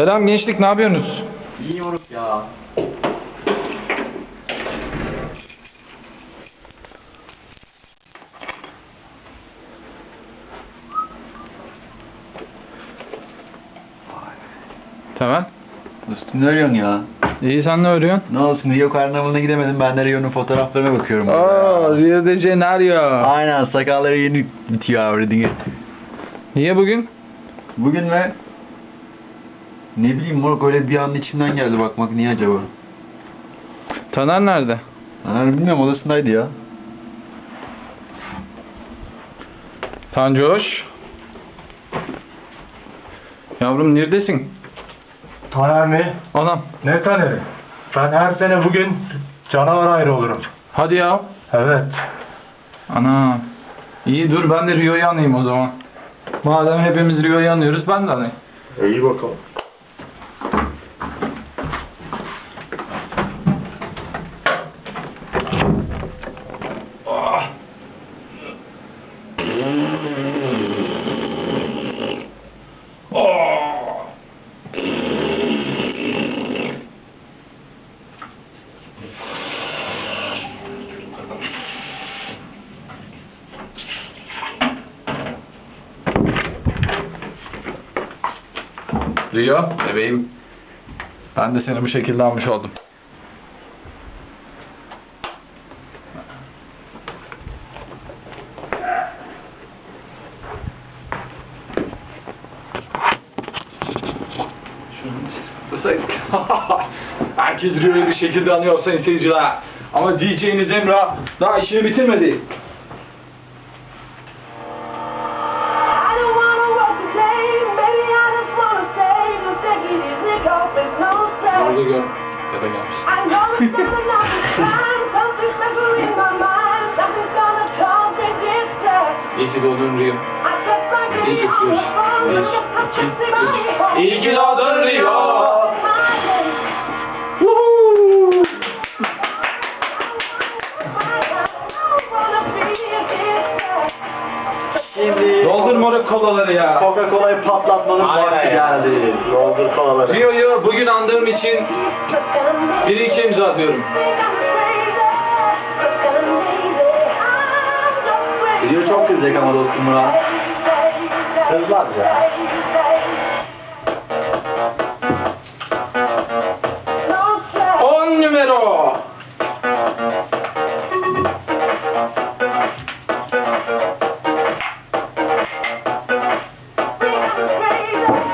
Selam gençlik ne yapıyorsunuz? İyi ya. Tamam. Dostum ne arıyorsun ya? İyi sen ne örüyorsun? Ne olsun Rio karnavalına gidemedim. Ben de Rio'nun fotoğraflarına bakıyorum. Aa, Rio de Janeiro. Aynen sakalları yeni bitiyor avradını. Niye bugün? Bugün ve ne bileyim moruk öyle bir an içimden geldi bakmak niye acaba? Taner nerede? Ben bilmiyorum odasındaydı ya. Tancoş. Yavrum neredesin? Taner mi? Anam. Ne Taner'i? Ben her sene bugün canavar ayrı olurum. Hadi ya. Evet. Ana. İyi dur ben de Rio'yu anayım o zaman. Madem hepimiz Rio'yu anıyoruz ben de anayım. İyi bakalım. Rio, bebeğim. Ben de seni bu şekilde almış oldum. Herkes Rio'yu bir şekilde anıyor sayın seyirciler. Ama DJ'niz Emrah daha işini bitirmedi. İyi ki doğdun Rio. Şimdi Doldur moruk kolaları ya. Coca-Cola'yı patlatmanın Aynen vakti ya. geldi. Doldur kolaları. Rio'yu bugün andığım için bir iki imza atıyorum. Rio çok kızacak ama dostum buna. Kızmaz ya. On numero.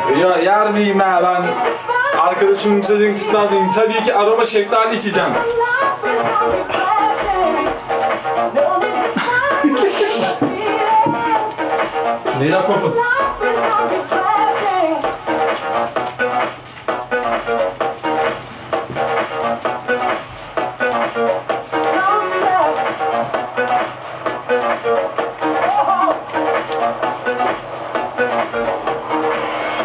Rio yer miyim ha ben? Arkadaşımın istediğin kısmındayım. Tabii ki aroma şeftali içeceğim. Mira, por favor. Thank you.